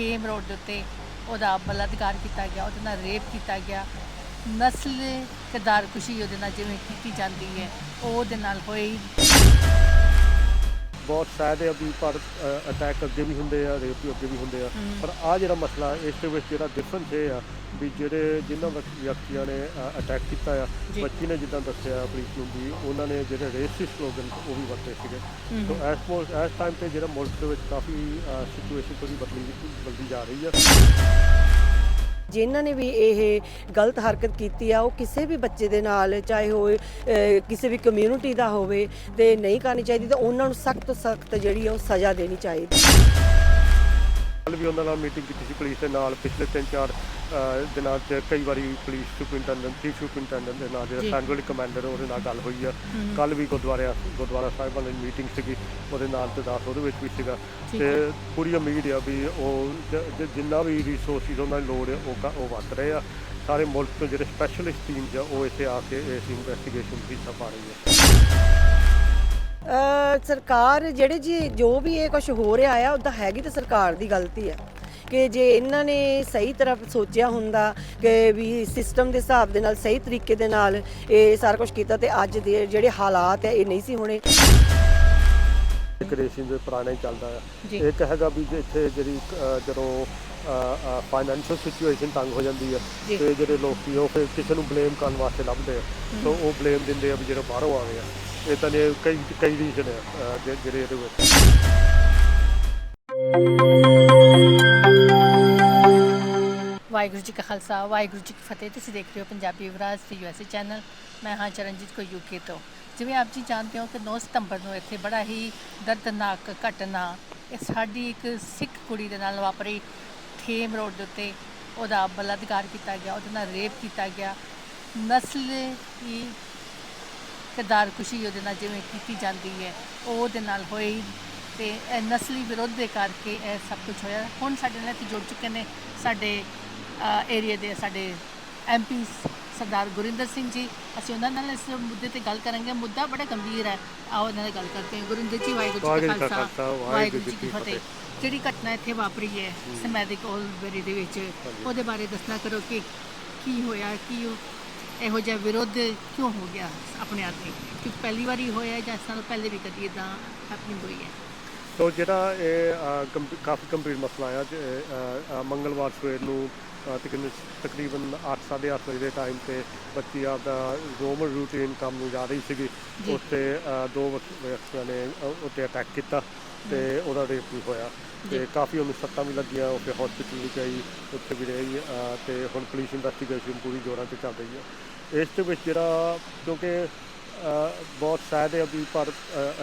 Them road ਦੇ ਉੱਤੇ ਉਹਦਾ ਬਲਾਤਕਾਰ ਕੀਤਾ ਗਿਆ ਉਹਦੇ ਨਾਲ ਰੇਪ ਕੀਤਾ ਗਿਆ। ਨਸਲ ਕਦਾਰਕੁਸ਼ੀ ਉਹਦੇ ਨਾਲ ਜਿਵੇਂ ਕੀਤੀ ਜਾਂਦੀ ਹੈ ਉਹ ਉਹਦੇ ਨਾਲ ਹੋਈ। ਬਹੁਤ ਸ਼ਾਇਦ ਵੀ ਪਰ ਅਟੈਕ ਅੱਗੇ ਵੀ ਹੁੰਦੇ ਆ ਰੇਪ ਵੀ ਅੱਗੇ ਵੀ ਹੁੰਦੇ ਆ। ਪਰ ਆ ਜਿਹੜਾ ਮਸਲਾ ਇਸ ਦੇ ਵਿੱਚ ਜਿਹੜਾ ਡਿਫਰੈਂਸ ਇਹ ਆ ਵੀ ਜਿਹੜੇ ਜਿਨ੍ਹਾਂ ਵਿਅਕ- ਵਿਅਕਤੀਆਂ ਨੇ ਅਟੈਕ ਕੀਤਾ ਆ। ਬੱਚੀ ਨੇ ਜਿੱਦਾਂ ਦੱਸਿਆ ਪੁਲਿਸ ਨੂੰ ਵੀ ਉਹਨਾਂ ਨੇ ਜਿਹੜੇ ਰੇਸਿਸਟ ਸਲੋਗਨ ਉਹ ਵੀ ਵਰਤੇ ਸੀਗੇ। ਸੋ ਇਸ ਮੋ ਇਸ ਟਾਈਮ ਤੇ ਜਿਹੜਾ ਮੁਲਕ ਦੇ ਵਿੱਚ ਕਾਫੀ ਸਿਚੁਏਸ਼ਨ ਥੋੜੀ ਬਦਲੀ ਬਦਲੀ ਜਾ ਰਹੀ ਆ। ਜਿਨ੍ਹਾਂ ਨੇ ਵੀ ਇਹ ਗਲਤ ਹਰਕਤ ਕੀਤੀ ਆ ਉਹ ਕਿਸੇ ਵੀ ਬੱਚੇ ਦੇ ਨਾਲ ਚਾਹੇ ਅਹ, ਕਿਸੇ ਵੀ ਕਮਿਊਨਿਟੀ ਦਾ ਹੋਵੇ ਤੇ ਨਹੀਂ ਕਰਨੀ ਚਾਹੀਦੀ ਤੇ ਉਹਨਾਂ ਨੂੰ ਸਖਤ ਤੋਂ ਸਖਤ ਜਿਹੜੀ ਉਹ ਸਜ਼ਾ ਦੇਣੀ ਚਾਹੀਦੀ। ਕੱਲ ਵੀ ਉਹਨਾਂ ਨਾਲ ਮੀਟਿੰਗ ਕੀਤੀ ਸੀ ਪੁਲਿਸ ਦੇ ਨਾਲ ਪਿਛਲੇ 3-4 ਦਿਨਾਂ 'ਚ ਕਈ ਵਾਰੀ ਪੁਲਿਸ ਸੁਪਰਿੰਟੈਂਡੈਂਟ ਚੀਫ ਸੁਪਰਿੰਟੈਂਡੈਂਟ ਦੇ ਨਾਲ ਜਿਹੜਾ। ਸੈਂਟਰਲ ਕਮਾਂਡਰ ਉਹਦੇ ਨਾਲ ਗੱਲ ਹੋਈ ਆ। ਕੱਲ ਵੀ ਗੁਰਦੁਆਰੇ ਗੁਰਦੁਆਰਾ ਸਾਹਿਬਾਨ ਦੀ ਮੀਟਿੰਗ ਸੀਗੀ ਉਹਦੇ ਨਾਲ ਤੇ ਦਾਸ ਉਹਦੇ ਵਿੱਚ ਵੀ ਸੀਗਾ। ਤੇ। ਪੂਰੀ ਉਮੀਦ ਆ ਵੀ ਉਹ ਜ- ਜਿੰਨਾ ਵੀ ਰਿਸੋਰਸਿਸ ਉਹਨਾਂ ਨੂੰ ਲੋੜ ਹੈ ਉਹ ਕ- ਉਹ ਵਰਤ ਰਹੇ ਆ। ਸਾਰੇ ਮੁਲਕ ਤੋਂ ਜਿਹੜੇ ਸਪੈਸ਼ਲਿਸਟ ਟੀਮਸ ਆ ਉਹ ਇੱਥੇ ਆ ਕੇ ਇਸ ਇਨਵੈਸਟੀਗੇਸ਼ਨ ਦੀ ਹਿੱਸਾ ਪਾ ਰਹੀ ਹੈ ਅਹ, ਸਰਕਾਰ ਜਿਹੜੇ ਜੀ ਜੋ ਵੀ ਇਹ ਕੁਝ ਹੋ ਰਿਹਾ ਆ ਉਹਦਾ ਹੈਗੀ ਤੇ ਸਰਕਾਰ ਦੀ ਗਲਤੀ ਆ। ਕਿ ਜੇ ਇਹਨਾਂ ਨੇ ਸਹੀ ਤਰ੍ਹਾਂ ਸੋਚਿਆ ਹੁੰਦਾ ਕਿ ਵੀ ਸਿਸਟਮ ਦੇ ਹਿਸਾਬ ਦੇ ਨਾਲ ਸਹੀ ਤਰੀਕੇ ਦੇ ਨਾਲ ਇਹ ਸਾਰਾ ਕੁਝ ਕੀਤਾ ਤੇ ਅੱਜ ਦੇ ਜਿਹੜੇ ਹਾਲਾਤ ਹੈ ਇਹ ਨਹੀਂ ਸੀ ਹੋਣੇ। ਇੱਕ ਦੇ ਪੁਰਾਣਾ ਹੀ ਚੱਲਦਾ ਆ। ਜੀ। ਇੱਕ ਹੈਗਾ ਵੀ ਇੱਥੇ ਜਿਹੜੀ ਅ, ਜਦੋਂ ਫਾਈਨੈਂਸ਼ੀਅਲ ਸਿਚੁਏਸ਼ਨ ਤੰਗ ਹੋ ਜਾਂਦੀ ਆ ਜੀ। ਤੇ ਜਿਹੜੇ ਲੋਕੀ ਉਹ ਫਿਰ ਕਿਸੇ ਨੂੰ ਬਲੇਮ ਕਰਨ ਵਾਸਤੇ ਲੱਭਦੇ ਆ। ਸੋ ਉਹ ਬਲੇਮ ਦਿੰਦੇ ਆ ਵੀ ਜਿਹੜਾ ਬਾਹਰੋਂ ਆ ਗਿਆ। ਇਹ ਤਾਂ ਨੇ ਕਈ ਕਈ ਰੀਜ਼ਨ ਆ ਅ, ਜਿ- ਜਿਹੜੇ ਇਹਦੇ ਵਿੱਚ। ਵਾਹਿਗੁਰੂ ਜੀ ਕਾ ਖਾਲਸਾ, ਵਾਹਿਗੁਰੂ ਜੀ ਕੀ ਫਤਿਹ। ਤੁਸੀਂ ਦੇਖ ਰਹੇ ਹੋ ਪੰਜਾਬੀ ਵਿਰਾਜ ਤੇ ਯੂਐਸਏ ਚੈਨਲ। ਮੈਂ ਹਾਂ ਚਰਨਜੀਤ ਕੋ ਯੂਕੇ ਤੋਂ। ਜਿਵੇਂ ਆਪ ਜੀ ਜਾਣਦੇ ਹੋ ਕਿ 9 ਸਤੰਬਰ ਨੂੰ ਇੱਥੇ ਬੜਾ ਹੀ ਦਰਦਨਾਕ ਘਟਨਾ, ਇਹ ਸਾਡੀ ਇੱਕ ਸਿੱਖ ਕੁੜੀ ਦੇ ਨਾਲ ਵਾਪਰੀ ਥੇਮ ਰੋਡ ਦੇ ਉੱਤੇ। ਉਹਦਾ ਬਲਾਤਕਾਰ ਕੀਤਾ ਗਿਆ, ਉਹਦੇ ਨਾਲ ਰੇਪ ਕੀਤਾ ਗਿਆ। ਨਸਲ ਦੀ ਕਦਾਰਕੁਸ਼ੀ ਉਹਦੇ ਨਾਲ ਜਿਵੇਂ ਕੀਤੀ ਜਾਂਦੀ ਹੈ ਉਹਦੇ ਨਾਲ ਹੋਈ। ਤੇ ਇਹ ਨਸਲੀ ਵਿਰੋਧ ਦੇ ਕਰਕੇ ਇਹ ਸਭ ਕੁਝ ਹੋਇਆ। ਹੁਣ ਸਾਡੇ ਨਾਲ ਇੱਥੇ ਜੁੜ ਚੁੱਕੇ ਨੇ ਸਾਡੇ ਏਰੀਆ ਦੇ ਸਾਡੇ ਐਮਪੀ ਸਰਦਾਰ ਗੁਰਿੰਦਰ ਸਿੰਘ ਜੀ। ਅਸੀਂ ਉਹਨਾਂ ਨਾਲ ਇਸ ਮੁੱਦੇ ਤੇ ਗੱਲ ਕਰਾਂਗੇ। ਮੁੱਦਾ ਬੜਾ ਗੰਭੀਰ ਹੈ। ਆਓ ਉਹਨਾਂ ਨਾਲ ਗੱਲ ਕਰਦੇ ਹਾਂ। ਗੁਰਿੰਦਰ ਜੀ ਵਾਹਿਗੁਰੂ ਜੀ ਕਾ ਖਾਲਸਾ। ਵਾਹਿਗੁਰੂ ਜੀ ਕੀ ਫਤਿਹ। ਜਿਹੜੀ ਘਟਨਾ ਇੱਥੇ ਵਾਪਰੀ ਹੈ ਸਮੈਦਿਕ ਬੇਰੀ ਦੇ ਵਿੱਚ ਉਹਦੇ ਬਾਰੇ ਦੱਸਣਾ ਕਰੋ ਕਿ ਕੀ ਹੋਇਆ ਕੀ ਇਹੋ ਜਿਹਾ ਵਿਰੋਧ ਕਿਉਂ ਹੋ ਗਿਆ ਆਪਣੇ ਆਪ ਤੇ? ਕਿ ਪਹਿਲੀ ਵਾਰੀ ਹੋਇਆ ਜਾਂ ਇਸ ਨਾਲ ਪਹਿਲੇ ਵੀ ਕਦੀ ਇਦਾਂ ਹੈਪਨਿੰਗ ਹੋਈ ਹੈ? ਸੋ ਜਿਹੜਾ ਇਹ ਅ, ਕਾਫੀ ਗੰਭੀਰ ਮਸਲਾ ਆ ਜੇ, ਅ, ਅ, ਮੰਗਲਵਾਰ ਸਵੇਰ ਨੂੰ ਅ, ਤਕਰੀਬਨ ਤਕਰੀਬਨ 8:30 ਵਜੇ ਦੇ ਟਾਈਮ ਤੇ ਬੱਚੀ ਆਪਦਾ ਰੋਮਨ ਰੂਟੀਨ ਕੰਮ ਨੂੰ ਜਾ ਰਹੀ ਸੀਗੀ ਜੀ। ਉੱਥੇ ਅ, ਦੋ ਵਿਅਕ- ਵਿਅਕਤੀਆਂ ਨੇ ਅ, ਉੱਤੇ ਅਟੈਕ ਕੀਤਾ ਤੇ ਉਹਦਾ ਰੇਪ ਵੀ ਹੋਇਆ ਤੇ। ਕਾਫੀ ਉਹਨੂੰ ਸੱਟਾਂ ਵੀ ਲੱਗੀਆਂ ਉਹ ਫਿਰ ਹਸਪੀਟਲ ਵੀ ਗਈ ਉੱਥੇ ਵੀ ਰਹੀ ਅ, ਤੇ ਹੁਣ ਪੁਲਿਸ ਇਨਵੈਸਟੀਗੇਸ਼ਨ ਪੂਰੀ ਜੋਰਾਂ ਤੇ ਚੱਲ ਰਹੀ ਹੈ ਇਸ ਦੇ ਵਿੱਚ ਜਿਹੜਾ ਕਿਉਂਕਿ ਬਹੁਤ ਸ਼ਾਇਦ ਹੈ ਵੀ ਪਰ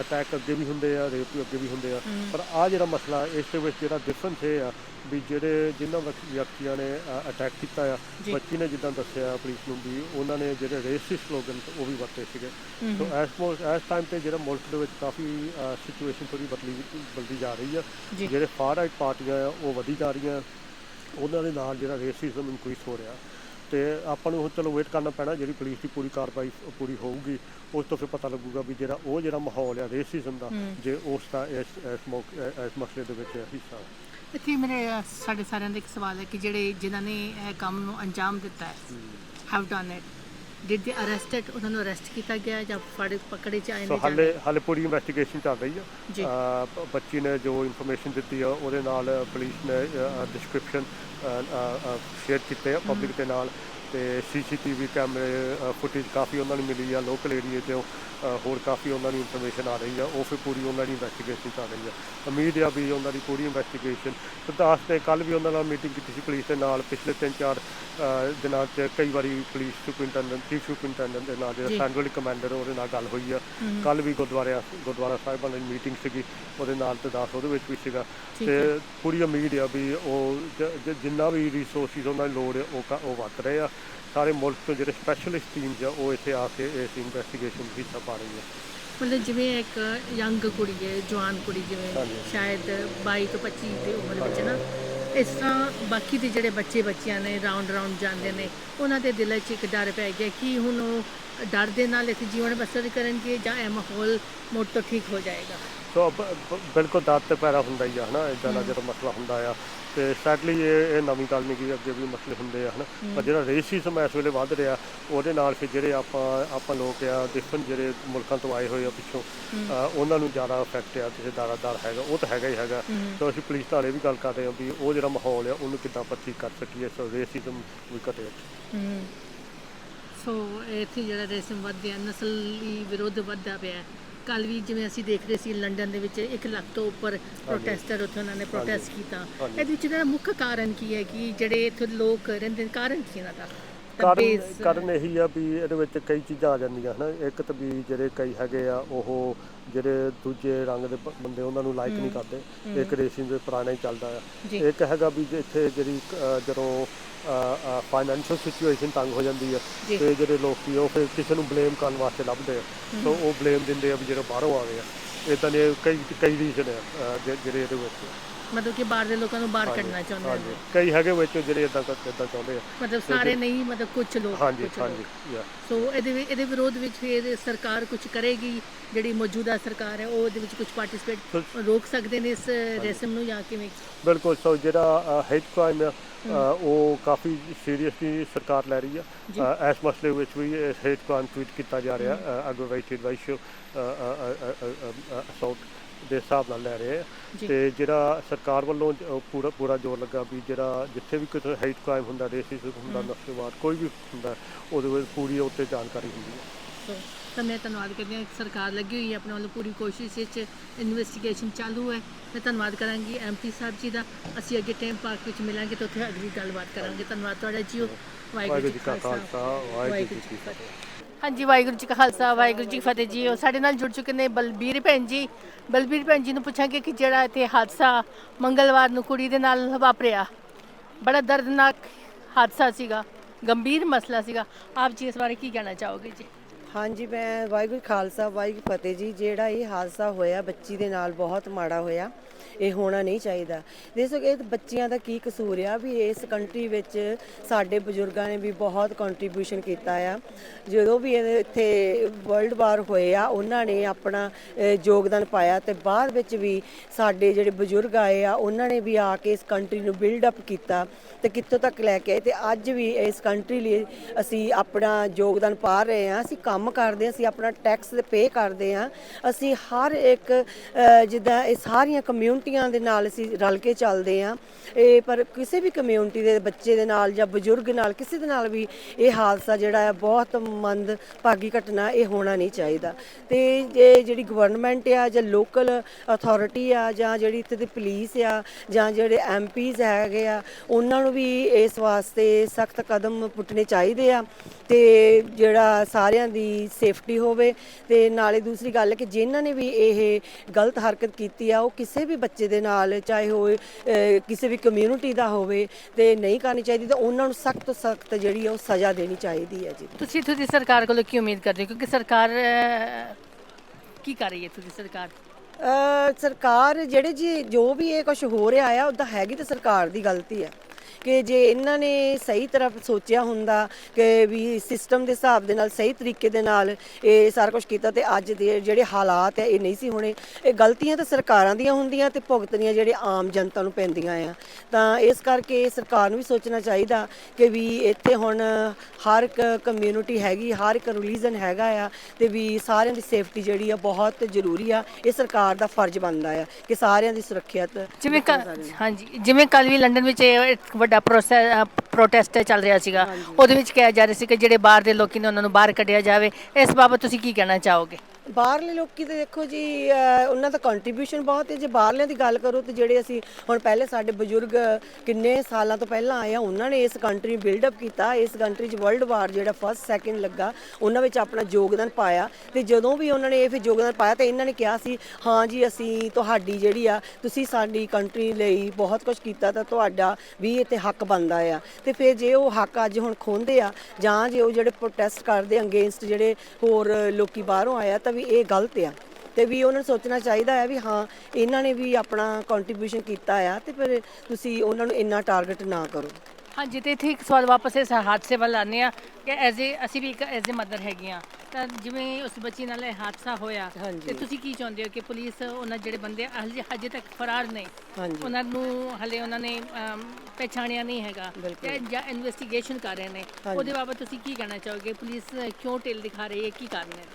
ਅਟੈਕ ਅੱਗੇ ਵੀ ਹੁੰਦੇ ਆ ਰੇਪ ਵੀ ਅੱਗੇ ਵੀ ਹੁੰਦੇ ਆ। ਪਰ ਆ ਜਿਹੜਾ ਮਸਲਾ ਇਸ ਦੇ ਵਿੱਚ ਜਿਹੜਾ ਡਿਫਰੈਂਸ ਇਹ ਆ ਵੀ ਜਿਹੜੇ ਜਿਨ੍ਹਾਂ ਵਿਅਕ- ਵਿਅਕਤੀਆਂ ਨੇ ਅਟੈਕ ਕੀਤਾ ਆ। ਬੱਚੀ ਨੇ ਜਿੱਦਾਂ ਦੱਸਿਆ ਪੁਲਿਸ ਨੂੰ ਵੀ ਉਹਨਾਂ ਨੇ ਜਿਹੜੇ ਰੇਸਿਸਟ ਸਲੋਗਨ ਉਹ ਵੀ ਵਰਤੇ ਸੀਗੇ। ਸੋ ਇਸ ਮੋ ਇਸ ਟਾਈਮ ਤੇ ਜਿਹੜਾ ਮੁਲਕ ਦੇ ਵਿੱਚ ਕਾਫੀ ਸਿਚੁਏਸ਼ਨ ਥੋੜੀ ਬਦਲੀ ਬਦਲੀ ਜਾ ਰਹੀ ਆ। ਜਿਹੜੇ ਫਾਰ ਰਾਈਟ ਪਾਰਟੀਆਂ ਆ ਉਹ ਵਧੀ ਜਾ ਰਹੀਆਂ। ਉਹਨਾਂ ਦੇ ਨਾਲ ਜਿਹੜਾ ਰੇਸਿਜ਼ਮ ਇਨਕਰੀਸ ਹੋ ਰਿਹਾ। ਤੇ ਆਪਾਂ ਨੂੰ ਚਲੋ ਵੇਟ ਕਰਨਾ ਪੈਣਾ ਜਿਹੜੀ ਪੁਲਿਸ ਦੀ ਪੂਰੀ ਕਾਰਵਾਈ ਪੂਰੀ ਹੋਊਗੀ ਉਸ ਤੋਂ ਫਿਰ ਪਤਾ ਲੱਗੂਗਾ ਵੀ ਜਿਹੜਾ ਉਹ ਜਿਹੜਾ ਮਾਹੌਲ ਆ ਰੇਸਿਜ਼ਮ ਦਾ ਜੇ ਉਸ ਦਾ ਇਸ ਇਸ ਮੌਕੇ ਇਸ ਮਸਲੇ ਦੇ ਵਿੱਚ ਹਿੱਸਾ ਇੱਥੇ ਮੇਰੇ ਸਾਡੇ ਸਾਰਿਆਂ ਦਾ ਇੱਕ ਸਵਾਲ ਹੈ ਕਿ ਜਿਹੜੇ ਜਿਨ੍ਹਾਂ ਨੇ ਇਹ ਕੰਮ ਨੂੰ ਅੰਜਾਮ ਦਿੱਤਾ ਹੈ have done it did they arrested ਉਹਨਾਂ ਨੂੰ ਅਰੈਸਟ ਕੀਤਾ ਗਿਆ ਜਾਂ ਫੜ ਪਕੜੇ ਚ ਆਏ ਸੋ ਨੇ ਹਾਲੇ ਹਾਲੇ ਪੂਰੀ ਇਨਵੈਸਟੀਗੇਸ਼ਨ ਚੱਲ ਰਹੀ ਜੀ। ਆ ਅ, ਬ- ਬੱਚੀ ਨੇ ਜੋ ਇਨਫੋਰਮੇਸ਼ਨ ਦਿੱਤੀ ਆ ਉਹਦੇ ਨਾਲ ਪੁਲਿਸ ਨੇ ਡਿਸਕ੍ਰਿਪਸ਼ਨ ਸ਼ੇਅਰ ਕੀਤੇ ਆ ਪਬਲਿਕ ਦੇ ਨਾਲ। ਤੇ ਸੀਸੀਟੀਵੀ ਕੈਮਰੇ ਫੁਟੇਜ ਕਾਫੀ ਉਹਨਾਂ ਨੂੰ ਮਿਲੀ ਆ ਲੋਕਲ ਏਰੀਏ ਤੇ ਹੋਰ ਕਾਫੀ ਉਹਨਾਂ ਨੂੰ ਇਨਫੋਰਮੇਸ਼ਨ ਆ ਰਹੀ ਆ ਉਹ ਫਿਰ ਪੂਰੀ ਉਹਨਾਂ ਦੀ ਇਨਵੈਸਟੀਗੇਸ਼ਨ ਚੱਲ ਰਹੀ ਆ। ਉਮੀਦ ਆ ਵੀ ਉਹਨਾਂ ਦੀ ਪੂਰੀ ਇਨਵੈਸਟੀਗੇਸ਼ਨ ਗੁਰਦਾਸ ਤੇ ਕੱਲ ਵੀ ਉਹਨਾਂ ਨਾਲ ਮੀਟਿੰਗ ਕੀਤੀ ਸੀ ਪੁਲਿਸ ਦੇ ਨਾਲ ਪਿਛਲੇ 3-4 ਦਿਨਾਂ 'ਚ ਕਈ ਵਾਰੀ ਪੁਲਿਸ ਸੁਪਰਿੰਟੈਂਡੈਂਟ ਚੀਫ ਸੁਪਰਿੰਟੈਂਡੈਂਟ ਦੇ ਨਾਲ ਜਿਹੜਾ। ਸੈਂਟਰਲ ਕਮਾਂਡਰ ਉਹਦੇ ਨਾਲ ਗੱਲ ਹੋਈ ਆ। ਕੱਲ ਵੀ ਗੁਰਦੁਆਰੇ ਗੁਰਦੁਆਰਾ ਸਾਹਿਬਾਨ ਦੀ ਮੀਟਿੰਗ ਸੀਗੀ ਉਹਦੇ ਨਾਲ ਤੇ ਦਾਸ ਉਹਦੇ ਵਿੱਚ ਵੀ ਸੀਗਾ। ਤੇ। ਪੂਰੀ ਉਮੀਦ ਆ ਵੀ ਉਹ ਜਿੰਨਾ ਵੀ ਰਿਸੋਰਸਿਸ ਉਹਨਾਂ ਨੂੰ ਲੋੜ ਹੈ ਉਹ ਉਹ ਵਰਤ ਰਹੇ ਆ। ਸਾਰੇ ਮੁਲਕ ਤੋਂ ਜਿਹੜੇ ਸਪੈਸ਼ਲਿਸਟ ਟੀਮਸ ਆ ਉਹ ਇੱਥੇ ਆ ਕੇ ਇਸ ਇਨਵੈਸਟੀਗੇਸ਼ਨ ਦੀ ਹਿੱਸਾ ਪਾ ਰਹੀ ਹੈ ਮਤਲਬ ਜਿਵੇਂ ਇੱਕ ਯੰਗ ਕੁੜੀ ਹੈ ਜਵਾਨ ਕੁੜੀ ਜਿਵੇਂ ਹਾਂਜੀ। ਸ਼ਾਇਦ 22 ਤੋਂ 25 ਦੀ ਉਮਰ ਵਿੱਚ ਨਾ ਇਸ ਤਰ੍ਹਾਂ ਬਾਕੀ ਦੇ ਜਿਹੜੇ ਬੱਚੇ ਬੱਚੀਆਂ ਨੇ ਰਾਉਂਡ ਰਾਉਂਡ ਜਾਂਦੇ ਨੇ ਉਹਨਾਂ ਦੇ ਦਿਲ 'ਚ ਇੱਕ ਡਰ ਪੈ ਗਿਆ ਕਿ ਹੁਣ ਉਹ ਡਰ ਦੇ ਨਾਲ ਇੱਥੇ ਜੀਵਨ ਬਸਰ ਕਰਨਗੇ ਜਾਂ ਇਹ ਮਾਹੌਲ ਮੁੜ ਤੋਂ ਠੀਕ ਹੋ ਜਾਏਗਾ ਸੋ ਬਿਲਕੁਲ ਦਾਤ ਤੇ ਪੈਰਾ ਹੁੰਦਾ ਹੀ ਆ ਹਨਾ ਇਦਾਂ ਦਾ ਜਦੋਂ ਮਸਲਾ ਹੁੰਦਾ ਆ ਤੇ ਸੈਡਲੀ ਇਹ ਇਹ ਨਵੀਂ ਗੱਲ ਨਹੀਂ ਗੀ ਅੱਗੇ ਵੀ ਮਸਲੇ ਹੁੰਦੇ ਆ ਹਨਾ ਪਰ ਜਿਹੜਾ ਰੇਸਿਜ਼ਮ ਇਸ ਵੇਲੇ ਵੱਧ ਰਿਹਾ ਉਹਦੇ ਨਾਲ ਫਿਰ ਜਿਹੜੇ ਆਪਾਂ ਆਪਾਂ ਲੋਕ ਆ ਡਿਫਰੈਂਟ ਜਿਹੜੇ ਮੁਲਕਾਂ ਤੋਂ ਆਏ ਹੋਏ ਆ ਪਿੱਛੋਂ ਉਹਨਾਂ ਨੂੰ ਜ਼ਿਆਦਾ ਇਫੈਕਟ ਆ ਕਿਸੇ ਦਾਰਾਦਾਰ ਹੈਗਾ ਉਹ ਤਾਂ ਹੈਗਾ ਹੀ ਹੈਗਾ ਸੋ ਅਸੀਂ ਪੁਲਿਸ ਧਾਰੇ ਵੀ ਗੱਲ ਕਰ ਰਹੇ ਹਾਂ ਵੀ ਉਹ ਜਿਹੜਾ ਮਾਹੌਲ ਆ ਉਹਨੂੰ ਕਿੱਦਾਂ ਆਪਾਂ ਠੀਕ ਕਰ ਸਕੀਏ ਸੋ ਰੇਸਿਜ਼ਮ ਵੀ ਘਟੇ ਹਮ। ਸੋ ਇੱਥੇ ਜਿਹੜਾ ਰੇਸਮ ਵੱਧਿਆ ਨਸਲੀ ਵਿਰੋਧ ਵੱਧਦਾ ਪਿਆ ਕੱਲ ਵੀ ਜਿਵੇਂ ਅਸੀਂ ਦੇਖ ਰਹੇ ਸੀ ਲੰਡਨ ਦੇ ਵਿੱਚ 1 ਲੱਖ ਤੋਂ ਉੱਪਰ ਪ੍ਰੋਟੈਸਟਰ ਉੱਥੇ ਉਹਨਾਂ ਨੇ ਪ੍ਰੋਟੈਸਟ ਕੀਤਾ। ਇਹਦੇ ਵਿੱਚ ਜਿਹੜਾ ਮੁੱਖ ਕਾਰਨ ਕੀ ਹੈ ਕਿ ਜਿਹੜੇ ਇੱਥੇ ਲੋਕ ਰਹਿੰਦੇ ਨੇ ਕਾਰਨ ਕੀ ਇਹਨਾਂ ਦਾ? ਕਾਰਨ base- ਕਾਰਨ ਇਹੀ ਆ ਵੀ ਇਹਦੇ ਵਿੱਚ ਕਈ ਚੀਜ਼ਾਂ ਆ ਜਾਂਦੀਆਂ ਹਨਾ। ਇੱਕ ਤਾਂ ਵੀ ਜਿਹੜੇ ਕਈ ਹੈਗੇ ਆ ਉਹ ਜਿਹੜੇ ਦੂਜੇ ਰੰਗ ਦੇ ਬ- ਬੰਦੇ ਉਹਨਾਂ ਨੂੰ ਲਾਈਕ ਨਹੀਂ ਕਰਦੇ। ਇੱਕ ਰੇਸਿੰਗ ਦੇ ਪੁਰਾਣਾ ਹੀ ਚੱਲਦਾ ਆ। ਜੀ। ਇੱਕ ਹੈਗਾ ਵੀ ਜੇ ਇੱਥੇ ਜਿਹੜੀ ਜਦੋਂ ਫਾਈਨੈਂਸ਼ੀਅਲ ਸਿਚੁਏਸ਼ਨ ਤੰਗ ਹੋ ਜਾਂਦੀ ਆ ਜੀ। ਤੇ ਜਿਹੜੇ ਲੋਕੀ ਆ ਉਹ ਫਿਰ ਕਿਸੇ ਨੂੰ ਬਲੇਮ ਕਰਨ ਵਾਸਤੇ ਲੱਭਦੇ ਆ। ਸੋ ਉਹ ਬਲੇਮ ਦਿੰਦੇ ਆ ਵੀ ਜਿਹੜੇ ਬਾਹਰੋਂ ਆ ਗਏ ਆ ਇਦਾਂ ਦੇ ਕਈ ਕਈ ਰੀਜ਼ਨ ਆ ਜਿਹੜੇ ਇਹਦੇ ਵਿੱਚ। ਮਤਲਬ ਕਿ ਬਾਹਰ ਦੇ ਲੋਕਾਂ ਨੂੰ ਬਾਹਰ ਕੱਢਣਾ ਚਾਹੁੰਦੇ ਹਾਂਜੀ ਨੇ ਕਈ ਹੈਗੇ ਵਿੱਚ ਜਿਹੜੇ ਇਦਾਂ ਇਦਾਂ ਚਾਹੁੰਦੇ ਆ ਮਤਲਬ ਸਾਰੇ ਨਹੀਂ ਮਤਲਬ ਕੁਝ ਲੋਕ ਹਾਂਜੀ ਲੋਕ। ਹਾਂਜੀ. ਸੋ ਇਹਦੇ ਵਿ- ਇਹਦੇ ਵਿਰੋਧ ਵਿੱਚ ਫਿਰ ਸਰਕਾਰ ਕੁਝ ਕਰੇਗੀ ਜਿਹੜੀ ਮੌਜੂਦਾ ਸਰਕਾਰ ਹੈ ਉਹ ਇਹਦੇ ਵਿੱਚ ਕੁਝ ਪਾਰਟਿਸਿਪੇਟ ਰੋਕ ਸਕਦੇ ਨੇ ਇਸ ਰੈਸਮ ਨੂੰ ਜਾਂ ਕਿਵੇਂ ਬਿਲਕੁਲ ਸੋ ਜਿਹੜਾ ਹੇਟ ਕ੍ਰਾਈਮ ਆ ਅ, ਉਹ ਕਾਫੀ ਸੀਰੀਅਸਲੀ ਸਰਕਾਰ ਲੈ ਰਹੀ ਆ ਜੀ। ਅ, ਇਸ ਮਸਲੇ ਵਿੱਚ ਵੀ ਹੇਟ ਕ੍ਰਾਈਮ ਟ੍ਰੀਟ ਕੀਤਾ ਜਾ ਰਿਹਾ ਐਗਰੀਵੇਟਡ ਰਾਈਸ਼ੋ ਅਸੌਲਟ ਦੇ ਹਿਸਾਬ ਨਾਲ ਲੈ ਰਹੇ ਆ। ਜੀ। ਤੇ ਜਿਹੜਾ ਸਰਕਾਰ ਵੱਲੋਂ ਜ- ਉਹ ਪੂਰਾ ਪੂਰਾ ਜ਼ੋਰ ਲੱਗਾ ਵੀ ਜਿਹੜਾ ਜਿੱਥੇ ਵੀ ਕੋਈ ਹੇਟ ਕ੍ਰਾਈਮ ਹੁੰਦਾ ਰੇਸਿਜ਼ਮ ਹੁੰਦਾ ਨਸਲਵਾਦ ਕੋਈ ਵੀ ਹੁੰਦਾ ਉਹਦੇ ਵਿੱਚ ਪੂਰੀ ਉੱਤੇ ਜਾਣਕਾਰੀ ਹੁੰਦੀ ਹੈ। ਸੋ ਤਾਂ ਮੈਂ ਧੰਨਵਾਦ ਕਰਦੀ ਹਾਂ। ਸਰਕਾਰ ਲੱਗੀ ਹੋਈ ਹੈ ਆਪਣੇ ਵੱਲੋਂ ਪੂਰੀ ਕੋਸ਼ਿਸ਼ ਵਿੱਚ ਇਨਵੈਸਟੀਗੇਸ਼ਨ ਚਾਲੂ ਹੈ। ਮੈਂ ਧੰਨਵਾਦ ਕਰਾਂਗੀ ਐਮਪੀ ਸਾਹਿਬ ਜੀ ਦਾ। ਅਸੀਂ ਅੱਗੇ ਟਾਈਮ ਪਾਰਕ ਵਿੱਚ ਮਿਲਾਂਗੇ ਤਾਂ ਉੱਥੇ ਅਗਲੀ ਗੱਲਬਾਤ ਕਰਾਂਗੇ। ਧੰਨਵਾਦ ਤੁਹਾਡਾ ਜੀਓ। ਵਾਹਿਗੁਰੂ ਜੀ ਕਾ ਖਾਲਸਾ। ਵਾਹਿਗੁਰੂ ਜੀ ਕੀ ਫਤਿਹ। ਹਾਂਜੀ, ਵਾਹਿਗੁਰੂ ਜੀ ਕਾ ਖਾਲਸਾ, ਵਾਹਿਗੁਰੂ ਜੀ ਕੀ ਫਤਿਹ ਜੀ। ਉਹ ਸਾਡੇ ਨਾਲ ਜੁੜ ਚੁੱਕੇ ਨੇ ਬਲਬੀਰ ਭੈਣ ਜੀ। ਬਲਬੀਰ ਭੈਣ ਜੀ ਨੂੰ ਪੁੱਛਾਂਗੇ ਕਿ ਜਿਹੜਾ ਇੱਥੇ ਹਾਦਸਾ ਮੰਗਲਵਾਰ ਨੂੰ ਕੁੜੀ ਦੇ ਨਾਲ ਵਾਪਰਿਆ, ਬੜਾ ਦਰਦਨਾਕ ਹਾਦਸਾ ਸੀਗਾ, ਗੰਭੀਰ ਮਸਲਾ ਸੀਗਾ। ਆਪ ਜੀ ਇਸ ਬਾਰੇ ਕੀ ਕਹਿਣਾ ਚਾਹੋਗੇ ਜੀ? ਹਾਂਜੀ ਮੈਂ ਵਾਹਿਗੁਰੂ ਖਾਲਸਾ ਵਾਹਿਗੁਰੂ ਫਤਿਹ ਜੀ। ਜਿਹੜਾ ਇਹ ਹਾਦਸਾ ਹੋਇਆ ਬੱਚੀ ਦੇ ਨਾਲ ਬਹੁਤ ਮਾੜਾ ਹੋਇਆ ਇਹ ਹੋਣਾ ਨਹੀਂ ਚਾਹੀਦਾ। ਦੇਖੋ ਇਹ ਬੱਚਿਆਂ ਦਾ ਕੀ ਕਸੂਰ ਆ ਵੀ ਇਸ ਕੰਟਰੀ ਵਿੱਚ ਸਾਡੇ ਬਜ਼ੁਰਗਾਂ ਨੇ ਵੀ ਬਹੁਤ ਕੰਟਰੀਬਿਊਸ਼ਨ ਕੀਤਾ ਆ। ਜਦੋਂ ਵੀ ਇਹ ਇੱਥੇ ਵਰਲਡ ਵਾਰ ਹੋਏ ਆ ਉਹਨਾਂ ਨੇ ਆਪਣਾ ਅਹ, ਯੋਗਦਾਨ ਪਾਇਆ ਤੇ ਬਾਅਦ ਵਿੱਚ ਵੀ ਸਾਡੇ ਜਿਹੜੇ ਬਜ਼ੁਰਗ ਆਏ ਆ ਉਹਨਾਂ ਨੇ ਵੀ ਆ ਕੇ ਇਸ ਕੰਟਰੀ ਨੂੰ ਬਿਲਡ ਅਪ ਕੀਤਾ ਤੇ ਕਿੱਥੋਂ ਤੱਕ ਲੈ ਕੇ ਆਏ। ਤੇ ਅੱਜ ਵੀ ਇਸ ਕੰਟਰੀ ਲਈ ਅਸੀਂ ਆਪਣਾ ਯੋਗਦਾਨ ਪਾ ਰਹੇ ਹਾਂ ਅਸੀਂ ਕੰਮ ਕੰਮ ਕਰਦੇ ਹਾਂ, ਅਸੀਂ ਆਪਣਾ ਟੈਕਸ ਪੇ ਕਰਦੇ ਹਾਂ। ਅਸੀਂ ਹਰ ਇੱਕ ਜਿੱਦਾਂ ਇਹ ਸਾਰੀਆਂ ਕਮਿਊਨਿਟੀਆਂ ਦੇ ਨਾਲ ਅਸੀਂ ਰਲ ਕੇ ਚੱਲਦੇ ਹਾਂ। ਇਹ ਪਰ ਕਿਸੇ ਵੀ ਕਮਿਊਨਿਟੀ ਦੇ ਬੱਚੇ ਦੇ ਨਾਲ ਜਾਂ ਬਜ਼ੁਰਗ ਨਾਲ, ਕਿਸੇ ਦੇ ਨਾਲ ਵੀ ਇਹ ਹਾਦਸਾ ਜਿਹੜਾ ਹੈ, ਬਹੁਤ ਮੰਦ ਭਾਗੀ ਘਟਨਾ ਇਹ ਹੋਣਾ ਨਹੀਂ ਚਾਹੀਦਾ। ਤੇ ਜੇ ਜਿਹੜੀ ਗਵਰਨਮੈਂਟ ਆ ਜਾਂ ਲੋਕਲ ਅਥਾਰਟੀ ਆ ਜਾਂ ਜਿਹੜੀ ਇੱਥੇ ਦੀ ਪੁਲਿਸ ਆ ਜਾਂ ਜਿਹੜੇ ਐਮਪੀਜ਼ ਹੈਗੇ ਆ, ਉਹਨਾਂ ਨੂੰ ਵੀ ਇਸ ਵਾਸਤੇ ਸਖਤ ਕਦਮ ਪੁੱਟਣੇ ਚਾਹੀਦੇ ਆ। ਤੇ ਜਿਹੜਾ ਸਾਰਿਆਂ ਦੀ ਸੇਫਟੀ ਹੋਵੇ ਤੇ ਨਾਲੇ ਦੂਸਰੀ ਗੱਲ ਕਿ ਜਿਨ੍ਹਾਂ ਨੇ ਵੀ ਇਹ ਗਲਤ ਹਰਕਤ ਕੀਤੀ ਆ ਉਹ ਕਿਸੇ ਵੀ ਬੱਚੇ ਦੇ ਨਾਲ ਚਾਹੇ ਅਹ, ਕਿਸੇ ਵੀ ਕਮਿਊਨਿਟੀ ਦਾ ਹੋਵੇ ਤੇ ਨਹੀਂ ਕਰਨੀ ਚਾਹੀਦੀ ਤੇ ਉਹਨਾਂ ਨੂੰ ਸਖਤ ਤੋਂ ਸਖਤ ਜਿਹੜੀ ਆ ਉਹ ਸਜ਼ਾ ਦੇਣੀ ਚਾਹੀਦੀ ਹੈ ਜੀ। ਤੁਸੀਂ ਇੱਥੋਂ ਦੀ ਸਰਕਾਰ ਕੋਲੋਂ ਕੀ ਉਮੀਦ ਕਰਦੇ ਹੋ? ਕਿਉਂਕਿ ਸਰਕਾਰ ਕੀ ਕਰ ਰਹੀ ਹੈ ਦੀ ਸਰਕਾਰ? ਸਰਕਾਰ ਜਿਹੜੇ ਜੀ ਜੋ ਵੀ ਇਹ ਕੁਝ ਹੋ ਰਿਹਾ ਆ ਉਹਦਾ ਹੈਗੀ ਤਾਂ ਸਰਕਾਰ ਦੀ ਗਲਤੀ ਆ। ਕਿ ਜੇ ਇਹਨਾਂ ਨੇ ਸਹੀ ਤਰ੍ਹਾਂ ਸੋਚਿਆ ਹੁੰਦਾ ਕਿ ਵੀ ਸਿਸਟਮ ਦੇ ਹਿਸਾਬ ਦੇ ਨਾਲ ਸਹੀ ਤਰੀਕੇ ਦੇ ਨਾਲ ਇਹ ਸਾਰਾ ਕੁਝ ਕੀਤਾ ਤੇ ਅੱਜ ਦੇ ਜਿਹੜੇ ਹਾਲਾਤ ਹੈ ਇਹ ਨਹੀਂ ਸੀ ਹੋਣੇ। ਇਹ ਗਲਤੀਆਂ ਤਾਂ ਸਰਕਾਰਾਂ ਦੀਆਂ ਹੁੰਦੀਆਂ ਤੇ ਭੁਗਤਣੀਆਂ ਜਿਹੜੇ ਆਮ ਜਨਤਾ ਨੂੰ ਪੈਂਦੀਆਂ ਆ। ਤਾਂ ਇਸ ਕਰਕੇ ਸਰਕਾਰ ਨੂੰ ਵੀ ਸੋਚਣਾ ਚਾਹੀਦਾ ਕਿ ਵੀ ਇੱਥੇ ਹੁਣ ਹਰ ਇੱਕ ਕਮਿਊਨਿਟੀ ਹੈਗੀ ਹਰ ਇੱਕ ਰਿਲੀਜਨ ਹੈਗਾ ਆ ਤੇ ਵੀ ਸਾਰਿਆਂ ਦੀ ਸੇਫਟੀ ਜਿਹੜੀ ਆ ਬਹੁਤ ਜ਼ਰੂਰੀ ਆ। ਇਹ ਸਰਕਾਰ ਦਾ ਫਰਜ਼ ਬਣਦਾ ਆ ਕਿ ਸਾਰਿਆਂ ਦੀ ਸੁਰੱਖਿਅਤ ਜਿਵੇਂ ਕੱਲ੍ਹ- ਹਾਂਜੀ ਜਿਵੇਂ ਕੱਲ ਵੀ ਲੰਡਨ ਵਿੱਚ ਇਹ ਇੱਕ ਵੱਡਾ ਪ੍ਰੋਟੈਸਟ ਚੱਲ ਰਿਹਾ ਸੀਗਾ ਉਹਦੇ ਵਿੱਚ ਕਿਹਾ ਜਾ ਰਿਹਾ ਸੀ ਕਿ ਜਿਹੜੇ ਬਾਹਰ ਦੇ ਲੋਕੀ ਨੇ ਉਹਨਾਂ ਨੂੰ ਬਾਹਰ ਕੱਢਿਆ ਜਾਵੇ। ਇਸ ਬਾਬਤ ਤੁਸੀਂ ਕੀ ਕਹਿਣਾ ਚਾਹੋਗੇ? ਬਾਹਰਲੇ ਲੋਕੀ ਤੇ ਦੇਖੋ ਜੀ ਅਹ, ਉਹਨਾਂ ਦਾ ਕੰਟਰੀਬਿਊਸ਼ਨ ਬਹੁਤ ਹੈ। ਜੇ ਬਾਹਰਲਿਆਂ ਦੀ ਗੱਲ ਕਰੋ ਤੇ ਜਿਹੜੇ ਅਸੀਂ ਹੁਣ ਪਹਿਲੇ ਸਾਡੇ ਬਜ਼ੁਰਗ ਕਿੰਨੇ ਸਾਲਾਂ ਤੋਂ ਪਹਿਲਾਂ ਆਏ ਆ ਉਹਨਾਂ ਨੇ ਇਸ ਕੰਟਰੀ ਨੂੰ ਬਿਲਡ ਅਪ ਕੀਤਾ। ਇਸ ਕੰਟਰੀ 'ਚ ਵਰਲਡ ਵਾਰ ਜਿਹੜਾ ਫਸਟ ਸੈਕਿੰਡ ਲੱਗਾ ਉਹਨਾਂ ਵਿੱਚ ਆਪਣਾ ਯੋਗਦਾਨ ਪਾਇਆ। ਤੇ ਜਦੋਂ ਵੀ ਉਹਨਾਂ ਨੇ ਇਹ ਫਿਰ ਯੋਗਦਾਨ ਪਾਇਆ ਤੇ ਇਹਨਾਂ ਨੇ ਕਿਹਾ ਸੀ ਹਾਂ ਜੀ ਅਸੀਂ ਤੁਹਾਡੀ ਜਿਹੜੀ ਆ ਤੁਸੀਂ ਸਾਡੀ ਕੰਟਰੀ ਲਈ ਬਹੁਤ ਕੁਝ ਕੀਤਾ ਤਾਂ ਤੁਹਾਡਾ ਵੀ ਇਹ ਤੇ ਹੱਕ ਬਣਦਾ ਆ। ਤੇ ਫਿਰ ਜੇ ਉਹ ਹੱਕ ਅੱਜ ਹੁਣ ਖੋਹਦੇ ਆ ਜਾਂ ਜੇ ਉਹ ਜਿਹੜੇ ਪ੍ਰੋਟੈਸਟ ਕਰਦੇ ਅਗੇਂਸਟ ਜਿਹੜੇ ਹੋਰ ਲੋਕੀ ਬਾਹਰੋਂ ਆਇਆ ਤਾਂ ਵੀ ਇਹ ਗਲਤ ਆ। ਤੇ ਵੀ ਉਹਨਾਂ ਨੂੰ ਸੋਚਣਾ ਚਾਹੀਦਾ ਹੈ ਵੀ ਹਾਂ ਇਹਨਾਂ ਨੇ ਵੀ ਆਪਣਾ ਕੰਟਰੀਬਿਊਸ਼ਨ ਕੀਤਾ ਆ ਤੇ ਫਿਰ ਤੁਸੀਂ ਉਹਨਾਂ ਨੂੰ ਇੰਨਾ ਟਾਰਗੇਟ ਨਾ ਕਰੋ। ਹਾਂਜੀ ਤੇ ਇੱਥੇ ਇੱਕ ਸਵਾਲ ਵਾਪਸ ਇਸ ਹਾਦਸੇ ਵੱਲ ਆਉਂਦੇ ਆ ਕਿ ਐਜ਼ ਏ ਅਸੀਂ ਵੀ ਇੱਕ ਐਜ਼ ਏ ਮਦਰ ਹੈਗੇ ਆ ਤਾਂ ਜਿਵੇਂ ਉਸ ਬੱਚੀ ਨਾਲ ਇਹ ਹਾਦਸਾ ਹੋਇਆ। ਤੇ ਤੁਸੀਂ ਕੀ ਚਾਹੁੰਦੇ ਹੋ ਕਿ ਪੁਲਿਸ ਉਹਨਾਂ ਜਿਹੜੇ ਬੰਦੇ ਹਜੇ ਹਜੇ ਤੱਕ ਫਰਾਰ ਨੇ ਉਹਨਾਂ ਨੂੰ ਹਲੇ ਉਹਨਾਂ ਨੇ ਪਹਿਚਾਣਿਆ ਨਹੀਂ ਹੈਗਾ। ਤੇ ਜਾਂ ਇਨਵੈਸਟੀਗੇਸ਼ਨ ਕਰ ਰਹੇ ਨੇ। ਉਹਦੇ ਬਾਬਤ ਤੁਸੀਂ ਕੀ ਕਹਿਣਾ ਚਾਹੋਗੇ? ਪੁਲਿਸ ਕਿਉਂ ਢਿੱਲ ਦਿਖਾ ਰਹੀ ਹੈ? ਕੀ ਕਾਰਨ ਹੈ?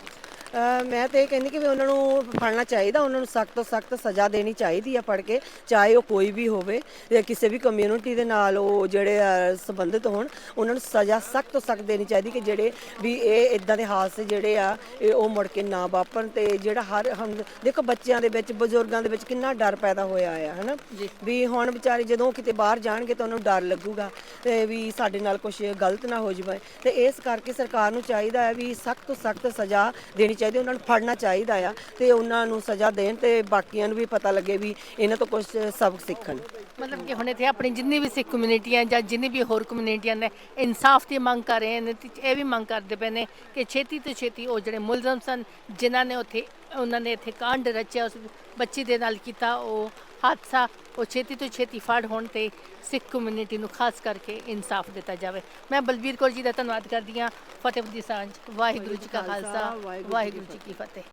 ਮੈਂ ਤੇ ਇਹ ਕਹਿੰਦੀ ਕਿ ਵੀ ਉਹਨਾਂ ਨੂੰ ਫੜਨਾ ਚਾਹੀਦਾ ਉਹਨਾਂ ਨੂੰ ਸਖਤ ਤੋਂ ਸਖਤ ਸਜ਼ਾ ਦੇਣੀ ਚਾਹੀਦੀ ਆ ਫੜ ਕੇ ਚਾਹੇ ਉਹ ਕੋਈ ਵੀ ਹੋਵੇ ਜਾਂ ਕਿਸੇ ਵੀ ਕਮਿਊਨਿਟੀ ਦੇ ਨਾਲ ਉਹ ਜਿਹੜੇ ਅ, ਸੰਬੰਧਿਤ ਹੋਣ ਉਹਨਾਂ ਨੂੰ ਸਜ਼ਾ ਸਖਤ ਤੋਂ ਸਖਤ ਦੇਣੀ ਚਾਹੀਦੀ ਕਿ ਜਿਹੜੇ ਵੀ ਇਹ ਇਦਾਂ ਦੇ ਹਾਦਸੇ ਜਿਹੜੇ ਆ ਇਹ ਉਹ ਮੁੜ ਕੇ ਨਾ ਵਾਪਰਨ ਤੇ ਜਿਹੜਾ ਹਰ ਹਮ ਦੇਖੋ ਬੱਚਿਆਂ ਦੇ ਵਿੱਚ ਬਜ਼ੁਰਗਾਂ ਦੇ ਵਿੱਚ ਕਿੰਨਾ ਡਰ ਪੈਦਾ ਹੋਇਆ ਆ ਹਨਾ। ਵੀ ਹੁਣ ਵਿਚਾਰੇ ਜਦੋਂ ਕਿਤੇ ਬਾਹਰ ਜਾਣਗੇ ਤਾਂ ਉਹਨਾਂ ਨੂੰ ਡਰ ਲੱਗੂਗਾ ਤੇ ਵੀ ਸਾਡੇ ਨਾਲ ਕੁਝ ਗਲਤ ਨਾ ਹੋ ਜਾਵੇ। ਤੇ ਇਸ ਕਰਕੇ ਸਰਕਾਰ ਨੂੰ ਚਾਹੀਦਾ ਹੈ ਵੀ ਸਖਤ ਤੋਂ ਸਖਤ ਸਜ਼ਾ ਦੇਣੀ ਚਾਹੀਦੀ, ਉਹਨਾਂ ਨੂੰ ਫੜਨਾ ਚਾਹੀਦਾ ਆ ਤੇ ਉਹਨਾਂ ਨੂੰ ਸਜ਼ਾ ਦੇਣ ਤੇ ਬਾਕੀਆਂ ਨੂੰ ਵੀ ਪਤਾ ਲੱਗੇ ਵੀ ਇਹਨਾਂ ਤੋਂ ਕੁਝ ਸਬਕ ਸਿੱਖਣ। ਮਤਲਬ ਕਿ ਹੁਣ ਇੱਥੇ ਆਪਣੀ ਜਿੰਨੀ ਵੀ ਸਿੱਖ ਕਮਿਊਨਿਟੀਆਂ ਜਾਂ ਜਿੰਨੀ ਵੀ ਹੋਰ ਕਮਿਊਨਿਟੀਆਂ ਨੇ, ਇਨਸਾਫ ਦੀ ਮੰਗ ਕਰ ਰਹੇ ਨੇ, ਤੇ ਇਹ ਵੀ ਮੰਗ ਕਰਦੇ ਪਏ ਨੇ ਕਿ ਛੇਤੀ ਤੋਂ ਛੇਤੀ ਉਹ ਜਿਹੜੇ ਮੁਲਜ਼ਮ ਸਨ, ਜਿਨ੍ਹਾਂ ਨੇ ਉੱਥੇ, ਉਹਨਾਂ ਨੇ ਇੱਥੇ ਕਾਂਡ ਰਚਿਆ, ਉਸ ਬੱਚੀ ਦੇ ਨਾਲ ਕੀਤਾ, ਉਹ ਹਾਦਸਾ ਉਹ ਛੇਤੀ ਤੋਂ ਛੇਤੀ ਫੜ ਹੋਣ ਤੇ ਸਿੱਖ ਕਮਿਊਨਿਟੀ ਨੂੰ ਖਾਸ ਕਰਕੇ ਇਨਸਾਫ ਦਿੱਤਾ ਜਾਵੇ। ਮੈਂ ਬਲਬੀਰ ਕੌਰ ਜੀ ਦਾ ਧੰਨਵਾਦ ਕਰਦੀ ਹਾਂ। ਫਤਿਹ ਦੀ ਸਾਂਝ। ਵਾਹਿਗੁਰੂ ਜੀ ਕਾ ਖਾਲਸਾ। ਵਾਹਿਗੁਰੂ ਜੀ ਕੀ ਫਤਿਹ।